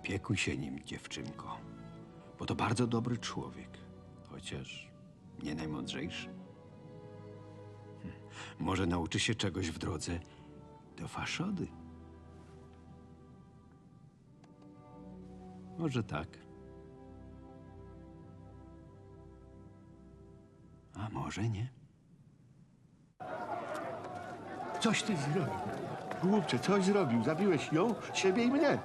Opiekuj się nim, dziewczynko, bo to bardzo dobry człowiek, chociaż nie najmądrzejszy. Hm, Może nauczy się czegoś w drodze do faszody. Może tak. A może nie. Coś ty zrobił. Głupcze, coś zrobił. Zabiłeś ją, siebie i mnie.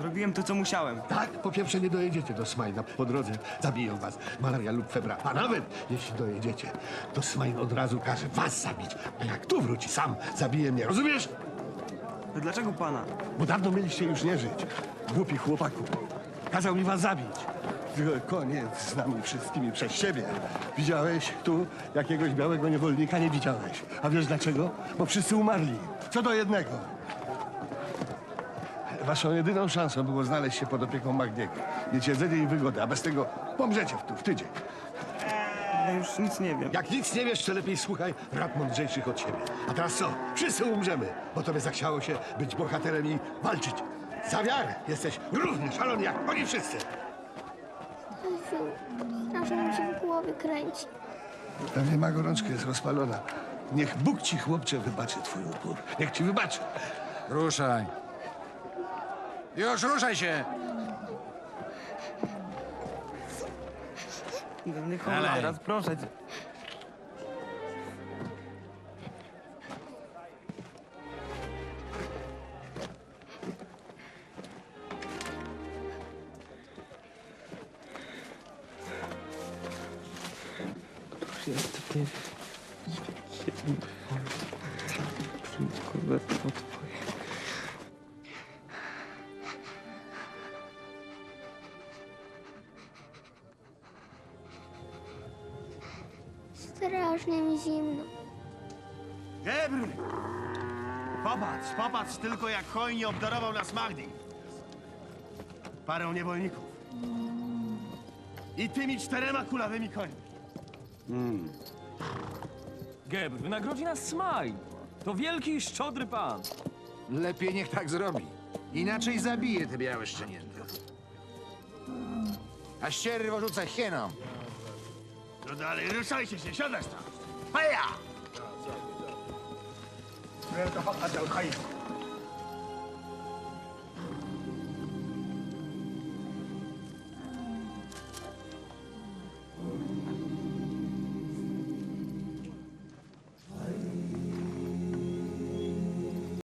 Zrobiłem to, co musiałem. Tak, po pierwsze nie dojedziecie do Smajna. Po drodze zabiją was malaria lub febra. A nawet jeśli dojedziecie, to Smajn od razu każe was zabić. A jak tu wróci, sam zabije mnie. Rozumiesz? To dlaczego pana? Bo dawno mieliście już nie żyć. Głupi chłopaku. Kazał mi was zabić. Tylko Koniec z nami wszystkimi przez siebie. Widziałeś tu jakiegoś białego niewolnika? Nie widziałeś. A wiesz dlaczego? Bo wszyscy umarli. Co do jednego. Waszą jedyną szansą było znaleźć się pod opieką Magdiego. Mieć jedzenie i wygodę, a bez tego pomrzecie w, tu, w tydzień. Ja już nic nie wiem. Jak nic nie wiesz, to lepiej słuchaj rad mądrzejszych od siebie. A teraz co? Wszyscy umrzemy, bo tobie zachciało się być bohaterem i walczyć. Za wiarę jesteś równy, szalony jak oni wszyscy. Jezu, strasznie mi się w głowie kręci. Pewnie ma gorączkę, jest rozpalona. Niech Bóg ci, chłopcze, wybaczy twój upór. Niech ci wybaczy. Ruszaj. Już ruszaj się! Nie chodź Dalej. teraz, proszę cię. Jest ty. Jeden Przyjdź korwetę po twoje. Strasznie mi zimno. Gebr! Popatrz, popatrz tylko jak hojnie obdarował nas Magdi. Parę niewolników. I tymi czterema kulawymi końmi. Gebr, wynagrodzi nas Smaj. To wielki i szczodry pan. Lepiej niech tak zrobi. Inaczej zabije te białe szczenięta. A ściery rzucę hienom. 就在里上一些些现在是，哎呀，这这这，这这还可以。